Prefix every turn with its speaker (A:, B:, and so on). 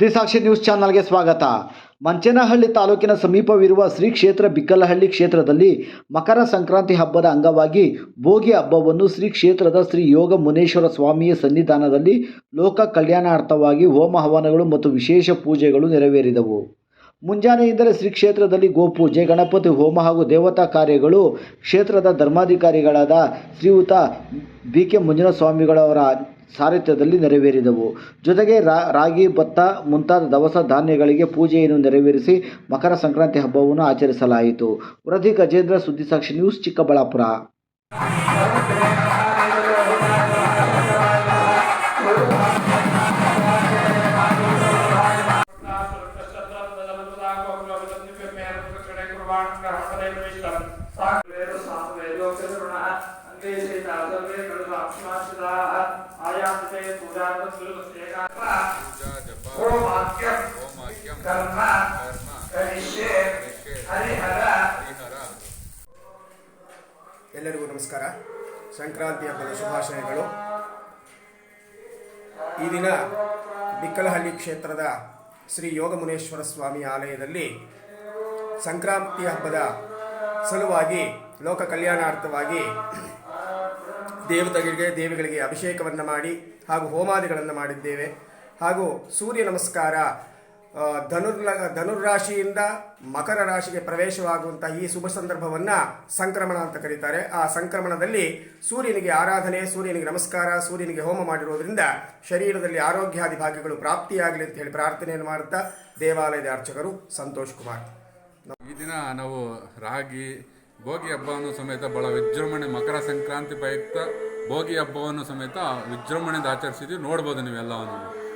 A: ಸುದ್ದಿಸಾಕ್ಷಿ news ಚಾನಲ್ಗೆ ಸ್ವಾಗತ. ಮಂಚೇನಹಳ್ಳಿ ತಾಲೂಕಿನ ಸಮೀಪವಿರುವ ಶ್ರೀ ಕ್ಷೇತ್ರ ಬಿಕ್ಕಲಹಳ್ಳಿ ಕ್ಷೇತ್ರದಲ್ಲಿ ಮಕರ ಸಂಕ್ರಾಂತಿ ಹಬ್ಬದ ಅಂಗವಾಗಿ ಭೋಗಿ ಹಬ್ಬವನ್ನು ಶ್ರೀ ಕ್ಷೇತ್ರದ ಶ್ರೀ ಯೋಗ ಮುನೇಶ್ವರ ಸ್ವಾಮಿಯ ಸನ್ನಿಧಾನದಲ್ಲಿ ಲೋಕ ಕಲ್ಯಾಣಾರ್ಥವಾಗಿ ಹೋಮ ಹವನಗಳು ಮತ್ತು ವಿಶೇಷ ಪೂಜೆಗಳು ನೆರವೇರಿದವು. ಮುಂಜಾನೆಯಿಂದಲೇ ಶ್ರೀ ಕ್ಷೇತ್ರದಲ್ಲಿ ಗೋಪೂಜೆ ಗಣಪತಿ, ಹೋಮ ಹಾಗೂ ದೇವತಾ ಕಾರ್ಯಗಳು ಕ್ಷೇತ್ರದ ಧರ್ಮಾಧಿಕಾರಿಗಳಾದ ಶ್ರೀಯುತ ಬಿ ಕೆ ಮಂಜುನಾಥಸ್ವಾಮಿಗಳವರ ಸಾರಥ್ಯದಲ್ಲಿ ನೆರವೇರಿದವು. ಜೊತೆಗೆ ರಾಗಿ ಭತ್ತ ಮುಂತಾದ ದವಸ ಧಾನ್ಯಗಳಿಗೆ ಪೂಜೆಯನ್ನು ನೆರವೇರಿಸಿ ಮಕರ ಸಂಕ್ರಾಂತಿ ಹಬ್ಬವನ್ನು ಆಚರಿಸಲಾಯಿತು. ವರದಿ ಗಜೇಂದ್ರ ಸುದ್ದಿಸಾಕ್ಷಿ ನ್ಯೂಸ್, ಚಿಕ್ಕಬಳ್ಳಾಪುರ.
B: ಎಲ್ಲರಿಗೂ ನಮಸ್ಕಾರ. ಸಂಕ್ರಾಂತಿ ಹಬ್ಬದ ಶುಭಾಶಯಗಳು. ಈ ದಿನ ಬಿಕ್ಕಲಹಳ್ಳಿ ಕ್ಷೇತ್ರದ ಶ್ರೀ ಯೋಗಮುನೇಶ್ವರ ಸ್ವಾಮಿ ಆಲಯದಲ್ಲಿ ಸಂಕ್ರಾಂತಿ ಹಬ್ಬದ ಸಲುವಾಗಿ ಲೋಕ ಕಲ್ಯಾಣಾರ್ಥವಾಗಿ ದೇವತೆಗಳಿಗೆ, ದೇವಿಗಳಿಗೆ ಅಭಿಷೇಕವನ್ನು ಮಾಡಿ ಹಾಗೂ ಹೋಮಾದಿಗಳನ್ನು ಮಾಡಿದ್ದೇವೆ. ಹಾಗೂ ಸೂರ್ಯ ನಮಸ್ಕಾರ ಧನುರ್ ಧನುರ್ಲ, ಧನುರ್ರಾಶಿಯಿಂದ ಮಕರ ರಾಶಿಗೆ ಪ್ರವೇಶವಾಗುವಂತಹ ಈ ಶುಭ ಸಂದರ್ಭವನ್ನು ಸಂಕ್ರಮಣ ಅಂತ ಕರೀತಾರೆ. ಆ ಸಂಕ್ರಮಣದಲ್ಲಿ ಸೂರ್ಯನಿಗೆ ಆರಾಧನೆ, ಸೂರ್ಯನಿಗೆ ನಮಸ್ಕಾರ, ಸೂರ್ಯನಿಗೆ ಹೋಮ ಮಾಡಿರುವುದರಿಂದ ಶರೀರದಲ್ಲಿ ಆರೋಗ್ಯಾದಿ ಭಾಗ್ಯಗಳು ಪ್ರಾಪ್ತಿಯಾಗಲಿ ಅಂತ ಹೇಳಿ ಪ್ರಾರ್ಥನೆಯನ್ನು ಮಾಡುತ್ತಾ ದೇವಾಲಯದ ಅರ್ಚಕರು ಸಂತೋಷ್ ಕುಮಾರ್.
C: ಈ ದಿನ ನಾವು ರಾಗಿ, ಭೋಗಿ ಹಬ್ಬವನ್ನು ಸಮೇತ ಬಹಳ ವಿಜೃಂಭಣೆ, ಮಕರ ಸಂಕ್ರಾಂತಿ ಪ್ರಯುಕ್ತ ಭೋಗಿ ಹಬ್ಬವನ್ನು ಸಮೇತ ವಿಜೃಂಭಣೆಯಿಂದ ಆಚರಿಸಿದ್ವಿ. ನೋಡ್ಬೋದು ನೀವೆಲ್ಲವನ್ನು.